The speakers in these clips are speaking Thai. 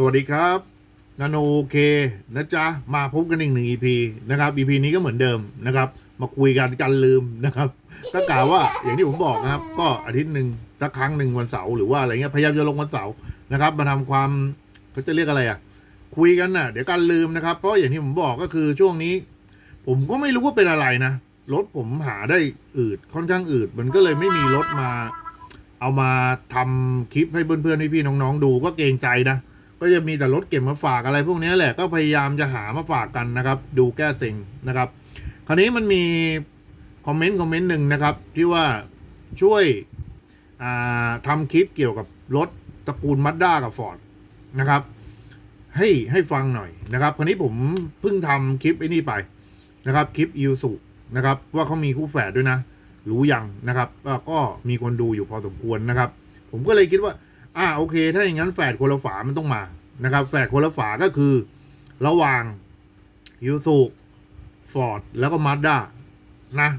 สวัสดีครับนาโนโอเคนะจ๊ะ มาพบกันอีกหนึ่ง EP นะครับ EP นี้ก็เหมือนเดิมนะครับ มาคุยกันกันลืมนะครับก็กล่าวว่าอย่างที่ผมบอกนะครับ ก็อาทิตย์หนึ่งสักครั้งหนึ่งวันเสาร์หรือว่าอะไรเงี้ยพยายามจะลงวันเสาร์นะครับ มาทำความเขาจะเรียกอะไรอะ คุยกันน่ะ เดี๋ยวกันลืมนะครับเพราะอย่างที่ผมบอกก็คือช่วงนี้ ผมก็ไม่รู้ว่าเป็นอะไรนะรถผมหาได้อืดค่อนข้างอืดมันก็เลยไม่มีรถมา เอามาทำคลิปให้เพื่อนๆพี่ๆน้องๆดูก็เกรงใจนะ ก็จะมีแต่รถเก็บมาฝากอะไรพวกนี้แหละก็พยายามจะหามาฝากกันนะครับ ดูแก้เซ็งนะครับ คราวนี้มันมีคอมเมนต์คอมเมนต์หนึ่งนะครับ ที่ว่าช่วยอ่าทำคลิปเกี่ยวกับรถตระกูลมั d ด้ากับฟอร์ดนะครับ ให้ให้ฟังหน่อยนะครับ คราวนี้ผมเพิ่งทำคลิปไอ้นี่ไปนะครับคลิปยูสุนะครับ ว่าเขามีคู่แฝดด้วยนะ รู้ยังนะครับก็มีคนดูอยู่พอสมควรนะครับ ผมก็เลยคิดว่า อ่าโอเค ถ้าอย่างนั้นแฝดคนละฝามันต้องมานะครับแฝดคนละฝาก็คือ ระหว่างยูสุฟอร์ดแล้วก็มาด้านะ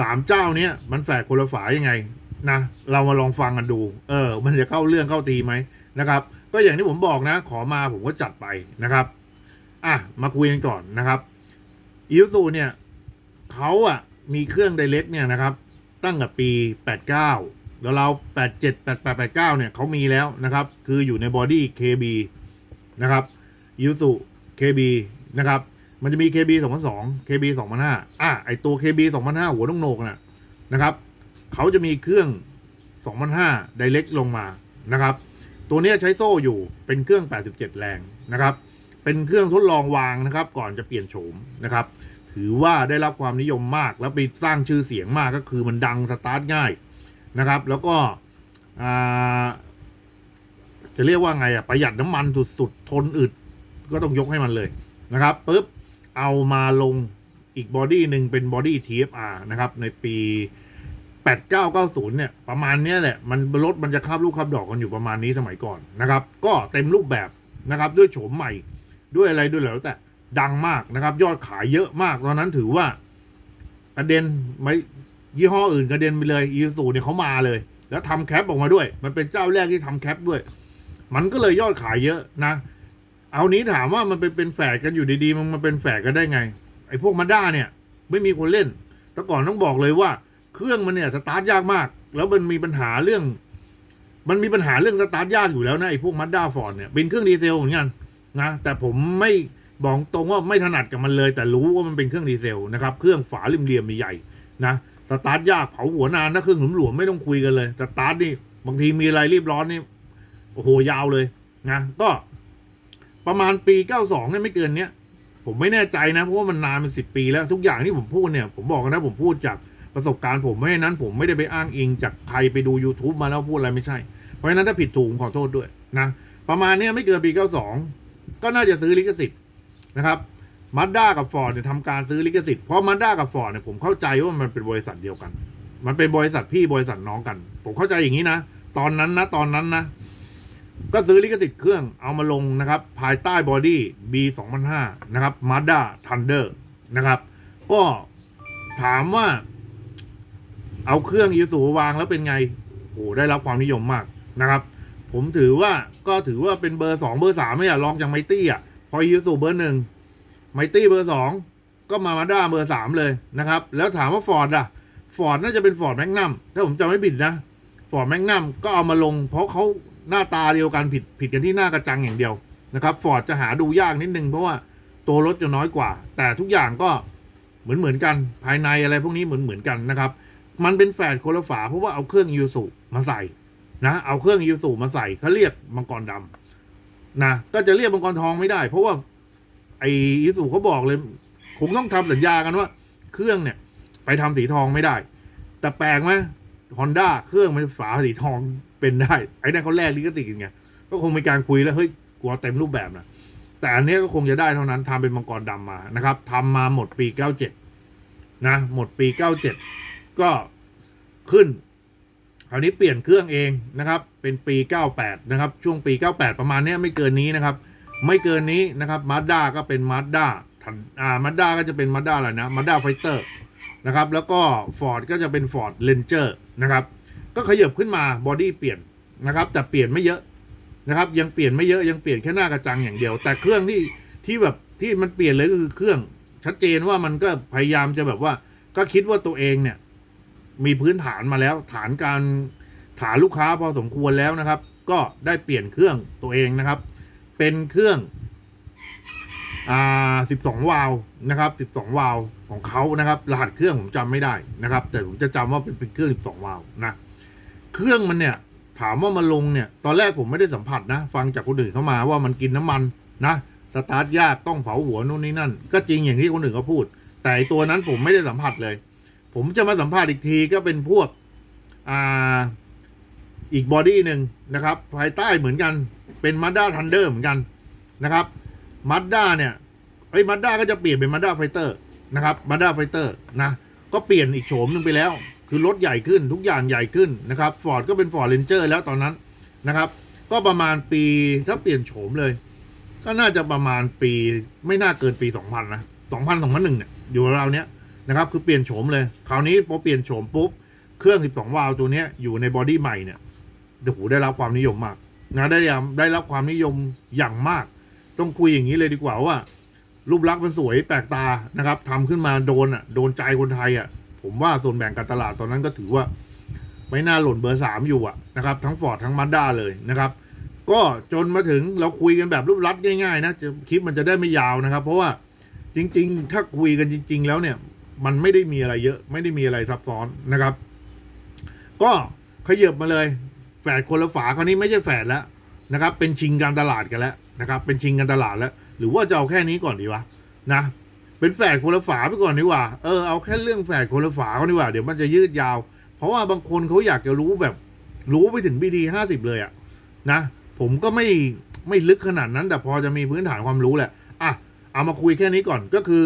สามเจ้าเนี้ยมันแฝดคนละฝายังไงนะเรามาลองฟังกันดู เออ มันจะเข้าเรื่องเข้าตีไหมนะครับ ก็อย่างที่ผมบอกนะ ขอมาผมก็จัดไปนะครับ อะ มาคุยกันก่อนนะครับยูสุเนี่ยเขาอะ มีเครื่องไดเ c กเนี่ยนะครับ ตั้งแต่ปี 89 แล้วเรา87 88 89เนี่ยเขามีแล้วนะครับ คืออยู่ในบอดี้ KB นะครับยูสุ KB นะครับ มันจะมี KB 2002 KB 2005อะไอตัว KB 2005 หัวต้องโหนกน่ะนะครับเขาจะมีเครื่อง 2005 Direct ลงมานะครับ ตัวนี้ใช้โซ่อยู่เป็นเครื่อง 87 แรงนะครับ เป็นเครื่องทดลองวางนะครับ ก่อนจะเปลี่ยนโฉมนะครับ ถือว่าได้รับความนิยมมากแล้วไปสร้างชื่อเสียงมากก็คือมันดังสตาร์ทง่าย นะครับ แล้วก็จะเรียกว่าไงอะประหยัดน้ำมันสุดๆทนอึดก็ต้องยกให้มันเลยนะครับปุ๊บเอามาลงอีกบอดี้หนึ่งเป็นบอดี้ TFR นะครับ ในปี 8990 เนี่ย ประมาณนี้แหละ มันรถมันจะคาบลูกคาบดอกกันอยู่ประมาณนี้สมัยก่อนนะครับ ก็เต็มรูปแบบนะครับ ด้วยโฉมใหม่ด้วยอะไรด้วยแล้วแต่ดังมากนะครับ ยอดขายเยอะมาก ตอนนั้นถือว่ากระเด็นไม่ ยี่ห้ออื่นกระเด็นไปเลยอีซูเนี่ยเขามาเลย แล้วทำแคปออกมาด้วย มันเป็นเจ้าแรกที่ทำแคปด้วย มันก็เลยยอดขายเยอะนะ เอานี้ถามว่ามันเป็นเป็นแฝดกันอยู่ดีๆ มันมาเป็นแฝดกันได้ไง ไอ้พวกมาด้าเนี่ย ไม่มีคนเล่น แต่ก่อนต้องบอกเลยว่า เครื่องมันเนี่ยสตาร์ทยากมาก แล้วมันมีปัญหาเรื่อง มันมีปัญหาเรื่องสตาร์ทยากอยู่แล้วนะไอ้พวกมาด้าฟอร์ดเนี่ยเป็นเครื่องดีเซลเหมือนกันนะแต่ผมไม่บอกตรงว่าไม่ถนัดกับมันเลย แต่รู้ว่ามันเป็นเครื่องดีเซลนะครับ เครื่องฝาเหลี่ยมๆใหญ่ๆนะ สตาร์ทยากเผาหัวนานถ้าเครื่องหลวมไม่ต้องคุยกันเลยสตาร์ทนี่บางทีมีอะไรรีบร้อนนี่โอ้โหยาวเลยนะก็ประมาณปี 92เนี่ยไม่เกินเนี้ยผมไม่แน่ใจนะ เพราะว่ามันนานเป็นสิบปีแล้วทุกอย่างที่ผมพูดเนี่ย ผมบอกนะผมพูดจากประสบการณ์ผมไม่นั้น ผมไม่ได้ไปอ้างอิงจากใครไปดู YouTube มาแล้วพูดอะไรไม่ใช่ เพราะฉะนั้นถ้าผิดถูกผมขอโทษด้วยนะ ประมาณเนี้ยไม่เกินปี 92 ก็น่าจะซื้อลิขสิทธิ์นะครับ มาด้ากับฟอร์ดเนี่ยทำการซื้อลิขสิทธิ์เพราะมาด้ากับฟอร์ดเนี่ยผมเข้าใจว่ามันเป็นบริษัทเดียวกัน มันเป็นบริษัทพี่บริษัทน้องกัน ผมเข้าใจอย่างนี้นะตอนนั้นนะตอนนั้นนะก็ซื้อลิขสิทธิ์เครื่องเอามาลงนะครับ ภายใต้บอดี้ B 2005นะครับ Mazda Thunder นะครับ ก็ถามว่า เอาเครื่อง Isuzu วางแล้วเป็นไงโอ้ได้รับความนิยมมากนะครับ ผมถือว่าก็ถือว่าเป็นเบอร์สองเบอร์สามไม่อะลองจากไมตี้อะพอ Isuzu เบอร์หนึ่ง ไมตี้เบอร์สองก็มามาด้าเบอร์สามเลยนะครับ แล้วถามว่าฟอร์ดอะฟอร์ดน่าจะเป็นฟอร์ดแมกนัมถ้าผมจำไม่ผิดนะฟอร์ดแมกนัมก็เอามาลง เพราะเขาหน้าตาเดียวกันผิดผิดกันที่หน้ากระจังอย่างเดียวนะครับฟอร์ดจะหาดูยากนิดนึงเพราะว่าตัวรถจะน้อยกว่า แต่ทุกอย่างก็เหมือนเหมือนกันภายในอะไรพวกนี้เหมือนเหมือนกันนะครับ มันเป็นแฝดคนละฝาเพราะว่าเอาเครื่องยูสุมาใส่นะเอาเครื่องยูสุมาใส่เขาเรียกมังกรดำนะก็จะเรียกมังกรทองไม่ได้ เพราะว่า อ้ยูสุเขาบอกเลยคงต้องทำสัญญากันว่า เครื่องเนี่ย ไปทำสีทองไม่ได้ แต่แปลกไหมฮอนด้าเครื่องมันฝาสีทองเป็นได้ ไอ้นั่นเขาแลกลิขสิทธิ์กันไงก็คงมีการคุยแล้วเฮ้ยกลัวเต็มรูปแบบนะแต่อันนี้ก็คงจะได้เท่านั้นทำเป็นมังกรดำมานะครับทำมาหมดปีเก้าเจ็ดนะ หมดปีเก้าเจ็ดก็ขึ้นคราวนี้เปลี่ยนเครื่องเองนะครับ เป็นปี 98 นะครับ ช่วงปี 98 ประมาณนี้ไม่เกินนี้นะครับ ไม่เกินนี้นะครับมาด้าก็เป็นมาด้าทันอ่ามาด้าก็จะเป็นมาด้าอะไรนะมาด้าไฟเตอร์นะครับแล้วก็ฟอร์ดก็จะเป็นฟอร์ดเลนเจอร์นะครับก็ขยับขึ้นมาบอดี้เปลี่ยนนะครับแต่เปลี่ยนไม่เยอะนะครับยังเปลี่ยนไม่เยอะยังเปลี่ยนแค่หน้ากระจังอย่างเดียว แต่เครื่องที่ที่แบบที่มันเปลี่ยนเลยก็คือเครื่อง ชัดเจนว่ามันก็พยายามจะแบบว่า ก็คิดว่าตัวเองเนี่ย มีพื้นฐานมาแล้ว ฐานการฐานลูกค้าพอสมควรแล้วนะครับ ก็ได้เปลี่ยนเครื่องตัวเองนะครับ เป็นเครื่องอ่าสิบสองวาล์วนะครับสิบสองวาล์วของเขานะครับ รหัสเครื่องผมจำไม่ได้นะครับ แต่ผมจะจำว่าเป็นเป็นเครื่องสิบสองวาล์วนะ เครื่องมันเนี่ย ถามว่ามาลงเนี่ย ตอนแรกผมไม่ได้สัมผัสนะ ฟังจากคนอื่นเข้ามาว่ามันกินน้ำมันนะสตาร์ทยากต้องเผาหัวนู่นนี่นั่น ก็จริงอย่างที่คนอื่นเขาพูด แต่ตัวนั้นผมไม่ได้สัมผัสเลย ผมจะมาสัมผัสอีกทีก็เป็นพวกอ่าอีกบอดี้หนึ่งนะครับ ภายใต้เหมือนกัน เป็นมาด้าทันเดอร์เหมือนกันนะครับมาด้าเนี่ยไอ้มาด้าก็จะเปลี่ยนเป็นมาด้าไฟเตอร์นะครับมาด้าไฟเตอร์นะก็เปลี่ยนอีกโฉมหนึ่งไปแล้ว คือรถใหญ่ขึ้นทุกอย่างใหญ่ขึ้นนะครับฟอร์ดก็เป็นฟอร์ดเรนเจอร์แล้วตอนนั้นนะครับก็ประมาณปีถ้าเปลี่ยนโฉมเลย ก็น่าจะประมาณปีไม่น่าเกินปี 2000นะ2000 2001เนี่ยอยู่ราวเนี้ยนะครับคือเปลี่ยนโฉมเลย คราวนี้พอเปลี่ยนโฉมปุ๊บ เครื่อง 12 วาล์วตัวเนี้ยอยู่ในบอดี้ใหม่เนี่ยโอ้โหได้รับความนิยมมาก นะได้รับได้รับความนิยมอย่างมาก ต้องคุยอย่างนี้เลยดีกว่าว่า รูปลักษณ์มันสวยแปลกตานะครับทำขึ้นมาโดนอะโดนใจคนไทยอะ ผมว่าส่วนแบ่งการตลาดตอนนั้นก็ถือว่า ไม่น่าหล่นเบอร์สามอยู่อะนะครับทั้งฟอร์ดทั้งมาด้าเลยนะครับ ก็จนมาถึงเราคุยกันแบบรูปลัดง่ายๆนะจะคลิปมันจะได้ไม่ยาวนะครับ เพราะว่าจริง ๆ ถ้าคุยกันจริง ๆ แล้วเนี่ย มันไม่ได้มีอะไรเยอะ ไม่ได้มีอะไรซับซ้อนนะครับ ก็ขยับมาเลย แฝดคนละฝาคราวนี้ไม่ใช่แฝดแล้วนะครับ เป็นชิงการตลาดกันแล้วนะครับ เป็นชิงการตลาดแล้ว หรือว่าจะเอาแค่นี้ก่อนดีวะนะ เป็นแฝดคนละฝาไปก่อนดีกว่า เออเอาแค่เรื่องแฝดคนละฝาก็ดีกว่า เดี๋ยวมันจะยืดยาว เพราะว่าบางคนเขาอยากจะรู้แบบ รู้ไปถึงบีดีห้าสิบเลยอะนะ ผมก็ไม่ไม่ลึกขนาดนั้น แต่พอจะมีพื้นฐานความรู้แหละ อะ เอามาคุยแค่นี้ก่อนก็คือ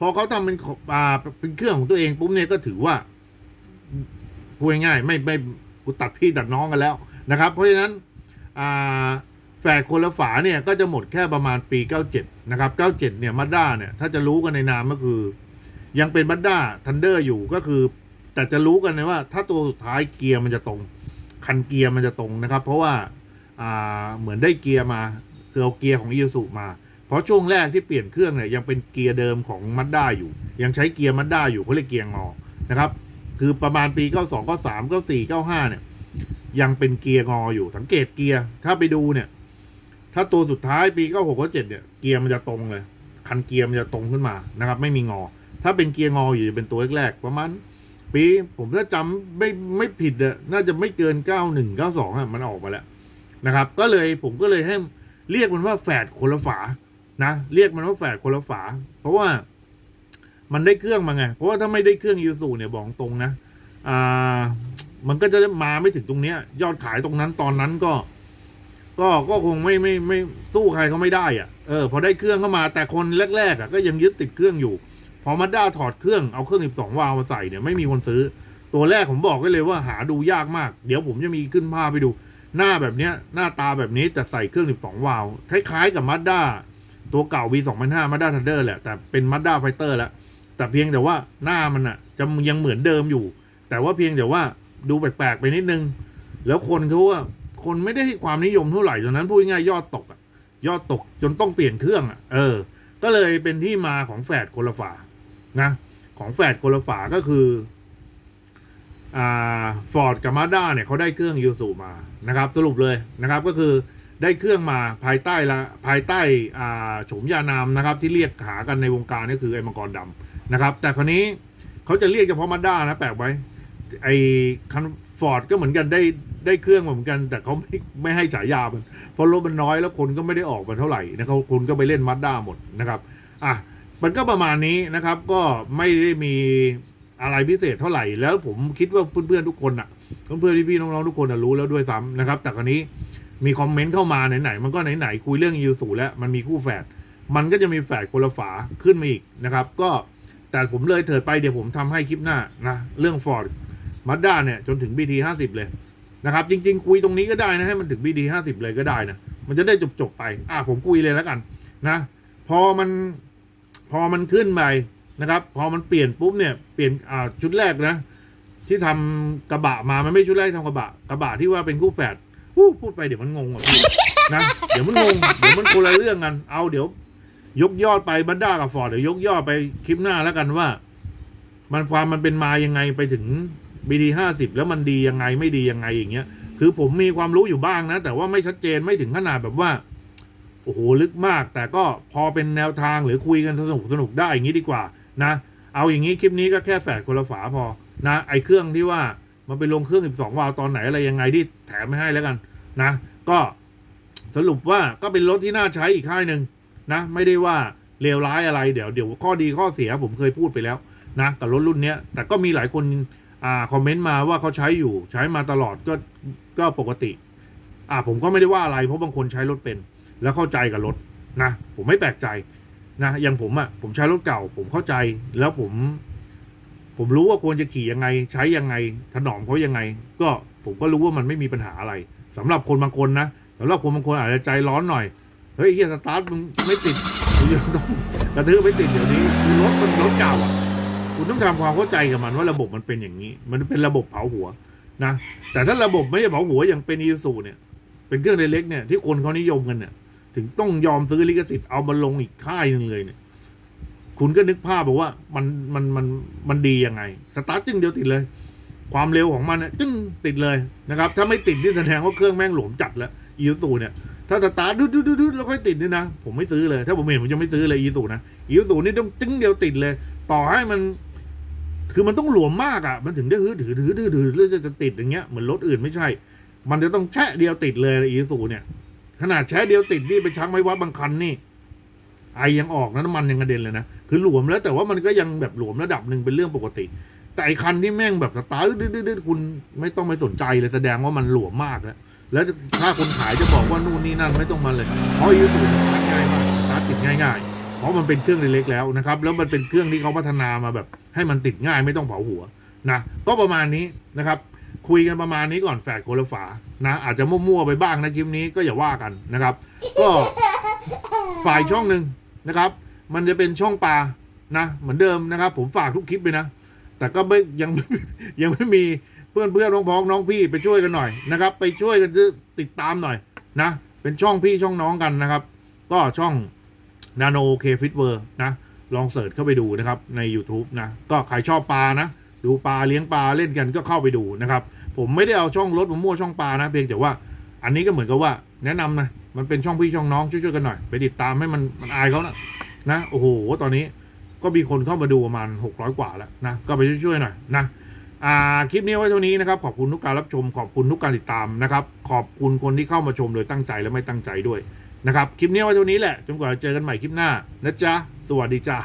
พอเขาทำเป็นอ่าเป็นเครื่องของตัวเองปุ๊บเนี่ยก็ถือว่าพูดง่ายๆไม่ไม่ กูตัดพี่ตัดน้องกันแล้วนะครับ เพราะฉะนั้นแฝดคนละฝาเนี่ยก็จะหมดแค่ประมาณปี 97 นะครับ 97 เนี่ยมาด้าเนี่ยถ้าจะรู้กันในนามก็คือ ยังเป็นมาด้าทันเดอร์อยู่ก็คือ แต่จะรู้กันนะว่า ถ้าตัวสุดท้ายเกียร์มันจะตรง คันเกียร์มันจะตรงนะครับ เพราะว่าอ่าเหมือนได้เกียร์มาคือเอาเกียร์ของอีซูมา เพราะช่วงแรกที่เปลี่ยนเครื่องเนี่ยยังเป็นเกียร์เดิมของมัดด้าอยู่ ยังใช้เกียร์มัดด้าอยู่เขาเรียกเกียร์งอนะครับ คือประมาณปี 92 93 94 95 เนี่ย ยังเป็นเกียร์งออยู่สังเกตเกียร์ ถ้าไปดูเนี่ย ถ้าตัวสุดท้ายปี 96 97 เนี่ย เกียร์มันจะตรงเลย คันเกียร์มันจะตรงขึ้นมานะครับ ไม่มีงอ ถ้าเป็นเกียร์งออยู่จะเป็นตัวแรกๆประมาณปี ผมถ้าจำไม่ไม่ผิดอะน่าจะไม่เกิน 91 92อะมันออกมาแล้วนะครับ ก็เลยผมก็เลยให้เรียกมันว่าแฝดคนละฝานะ เรียกมันว่าแฝดคนละฝา เพราะว่า มันได้เครื่องมาไงเพราะว่าถ้าไม่ได้เครื่องยูสูเนี่ยบอกตรงนะอ่ามันก็จะมาไม่ถึงตรงเนี้ย ยอดขายตรงนั้นตอนนั้นก็ ก็ก็คงไม่ไม่ไม่สู้ใครเขาไม่ได้อะเออพอได้เครื่องเข้ามาแต่คนแรกๆอะก็ยังยึดติดเครื่องอยู่ พอมาด้าถอดเครื่องเอาเครื่อง 12 วาล์วมาใส่เนี่ยไม่มีคนซื้อ ตัวแรกผมบอกไว้เลยว่าหาดูยากมาก เดี๋ยวผมจะมีขึ้นภาพไปดู หน้าแบบเนี้ย หน้าตาแบบนี้แต่ใส่เครื่อง 12 วาล์วคล้ายๆกับมาด้าตัวเก่า V 2005มาด้าทันเดอร์แหละแต่เป็นมาด้าไฟเตอร์แล้ว แต่เพียงแต่ว่าหน้ามันอะจะยังเหมือนเดิมอยู่ แต่ว่าเพียงแต่ว่าดูแปลกๆไปนิดนึง แล้วคนเขาว่าคนไม่ได้ให้ความนิยมเท่าไหร่ตอนนั้นพูดง่ายยอดตกอะยอดตกจนต้องเปลี่ยนเครื่องอะเออ ก็เลยเป็นที่มาของแฝดคนละฝานะของแฝดคนละฝาก็คืออ่าฟอร์ดกับมาด้าเนี่ยเขาได้เครื่องยูสุมานะครับ สรุปเลยนะครับก็คือได้เครื่องมาภายใต้ละภายใต้อ่าโฉมยานามนะครับ ที่เรียกหากันในวงการก็คือไอ้มังกรดำ นะครับ แต่คราวนี้เขาจะเรียกเฉพาะมาด้านะแปลกไว้ ไอ้คันฟอร์ดก็เหมือนกันได้ได้เครื่องเหมือนกัน แต่เขาไม่ไม่ให้ฉายามันเพราะรถมันน้อยแล้วคนก็ไม่ได้ออกมาเท่าไหร่นะครับคนก็ไปเล่นมาด้าหมดนะครับอะมันก็ประมาณนี้นะครับ ก็ไม่ได้มีอะไรพิเศษเท่าไหร่ แล้วผมคิดว่าเพื่อนๆทุกคนอะเพื่อนๆพี่ๆน้องๆทุกคนรู้แล้วด้วยซ้ำนะครับ แต่คราวนี้มีคอมเมนต์เข้ามาไหนๆมันก็ไหนๆคุยเรื่องยูสูแล้วมันมีคู่แฝดมันก็จะมีแฝดคนละฝาขึ้นมาอีกนะครับ ก็ แต่ผมเลยเถิดไปเดี๋ยวผมทำให้คลิปหน้านะเรื่องฟอร์ดมาด้าเนี่ยจนถึง BT ห้าสิบเลยนะครับจริง ๆ คุยตรงนี้ก็ได้นะให้มันถึง BT ห้าสิบเลยก็ได้นะมันจะได้จบๆไป อะผมคุยเลยแล้วกันนะพอมันพอมันขึ้นไปนะครับ พอมันเปลี่ยนปุ๊บเนี่ยเปลี่ยนอ่าชุดแรกนะ ที่ทำกระบะมามันไม่ชุดแรกทำกระบะกระบะที่ว่าเป็นคู่แฝดพูดไปเดี๋ยวมันงงอะพี่นะเดี๋ยวมันงงเดี๋ยวมันคนละเรื่องกันเอาเดี๋ยว ยกยอดไปบันด้ากับฟอร์ดเดี๋ยวยกยอดไปคลิปหน้าแล้วกันว่า มันความมันเป็นมายังไงไปถึงบีดีห้าสิบแล้วมันดียังไงไม่ดียังไงอย่างเงี้ย คือผมมีความรู้อยู่บ้างนะ แต่ว่าไม่ชัดเจนไม่ถึงขนาดแบบว่าโอ้โหลึกมาก แต่ก็พอเป็นแนวทางหรือคุยกันสนุกสนุกได้อย่างนี้ดีกว่า นะ เอาอย่างนี้คลิปนี้ก็แค่แฝดคนละฝาพอนะไอเครื่องที่ว่ามันไปลงเครื่อง 12 วาล์วตอนไหนอะไรยังไงที่แถมไม่ให้แล้วกัน นะ ก็สรุปว่าก็เป็นรถที่น่าใช้อีกค่ายหนึ่ง นะ ไม่ได้ว่าเลวร้ายอะไรเดี๋ยวเดี๋ยวข้อดีข้อเสียผมเคยพูดไปแล้วนะกับรถรุ่นเนี้ยแต่ก็มีหลายคนอ่าคอมเมนต์มาว่าเขาใช้อยู่ ใช้มาตลอดก็ก็ปกติ อ่าผมก็ไม่ได้ว่าอะไร เพราะบางคนใช้รถเป็น แล้วเข้าใจกับรถนะ ผมไม่แปลกใจนะอย่างผมอะ่ะผมใช้รถเก่า ผมเข้าใจแล้วผม ผมรู้ว่าควรจะขี่ยังไง ใช้ยังไงถนอมเขายังไง ก็ผมก็รู้ว่ามันไม่มีปัญหาอะไรสำหรับคนบางคนนะสำหรับคนบางคนอาจจะใจร้อนหน่อย เฮ้ยเฮียสตาร์ทมึงไม่ติดคุณยังต้องกระทืบไม่ติดเดี๋ยวนี้คือรถมันรถเก่าอะคุณต้องทำความเข้าใจกับมันว่าระบบมันเป็นอย่างนี้ มันเป็นระบบเผาหัวนะแต่ถ้าระบบไม่ใช่เผาหัวอย่างเป็นอีซูเนี่ย เป็นเครื่องเล็กๆเนี่ยที่คนเขานิยมกันเนี่ย ถึงต้องยอมซื้อลิขสิทธิ์เอามาลงอีกค่ายหนึ่งเลยเนี่ย คุณก็นึกภาพบอกว่ามันมันมันมันดียังไง สตาร์ทจึงเดียวติดเลย ความเร็วของมันเนี่ยจึงติดเลยนะครับ ถ้าไม่ติดนี่แสดงว่าเครื่องแม่งหลวมจัดแล้วอีซูเนี่ย ถ้าสตาร์ทดุดดุดดุดแล้วค่อยติดนี่นะ ผมไม่ซื้อเลย ถ้าผมเห็นผมจะไม่ซื้อเลยอีซูนะอีซูนี่ต้องจึ้งเดียวติดเลย ต่อให้มัน คือมันต้องหลวมมากอะ มันถึงได้ฮือถือถือถือถือหรือจะติดอย่างเงี้ยเหมือนรถอื่นไม่ใช่ มันจะต้องแช่เดียวติดเลยอีซูเนี่ย ขนาดแช่เดียวติดนี่ไปชักไม่วัดบางคันนี่ไอยังออกนะน้ำมันยังกระเด็นเลยนะ คือหลวมแล้วแต่ว่ามันก็ยังแบบหลวมระดับหนึ่งเป็นเรื่องปกติ แต่ไอคันที่แม่งแบบสตาร์ทดื้อๆๆคุณไม่ต้องไปสนใจเลยแสดงว่ามันหลวมมากแล้ว แล้วถ้าคนขายจะบอกว่านู่นนี่นั่นไม่ต้องมาเลยเพราะอีซูสตาร์ทง่ายมากสตาร์ทติดง่าย ๆ เพราะมันเป็นเครื่องเล็กๆแล้วนะครับ แล้วมันเป็นเครื่องที่เขาพัฒนามาแบบ ให้มันติดง่ายไม่ต้องเผาหัวนะก็ประมาณนี้นะครับ คุยกันประมาณนี้ก่อนแฝดโคลฝานะอาจจะมั่วๆไปบ้างนะคลิปนี้ก็อย่าว่ากันนะครับ ก็ฝ่ายช่องหนึ่งนะครับ มันจะเป็นช่องปลานะเหมือนเดิมนะครับ ผมฝากทุกคลิปเลยนะ แต่ก็ไม่ยังยังไม่มี เพื่อนเพื่อนน้องพ้องน้องพี่ไปช่วยกันหน่อยนะครับ ไปช่วยกันติดตามหน่อยนะเป็นช่องพี่ช่องน้องกันนะครับ ก็ช่องนาโนเคฟิตเวอร์นะ ลองเสิร์ชเข้าไปดูนะครับใน YouTube นะ ก็ใครชอบปลานะ ดูปลาเลี้ยงปลาเล่นกันก็เข้าไปดูนะครับ ผมไม่ได้เอาช่องรถผมมั่วช่องปลานะ เพียงแต่ว่าอันนี้ก็เหมือนกับว่าแนะนำนะมันเป็นช่องพี่ช่องน้องช่วยๆกันหน่อย ไปติดตามให้มันมันอายเขานะนะโอ้โหตอนนี้ก็มีคนเข้ามาดูประมาณ600กว่าแล้วนะก็ไปช่วยๆหน่อยนะ คลิปนี้ไว้เท่านี้นะครับ ขอบคุณทุกการรับชม ขอบคุณทุกการติดตามนะครับ ขอบคุณคนที่เข้ามาชมโดยตั้งใจและไม่ตั้งใจด้วยนะครับ คลิปนี้ไว้เท่านี้แหละ จนกว่าจะเจอกันใหม่คลิปหน้านะจ๊ะ สวัสดีจ้า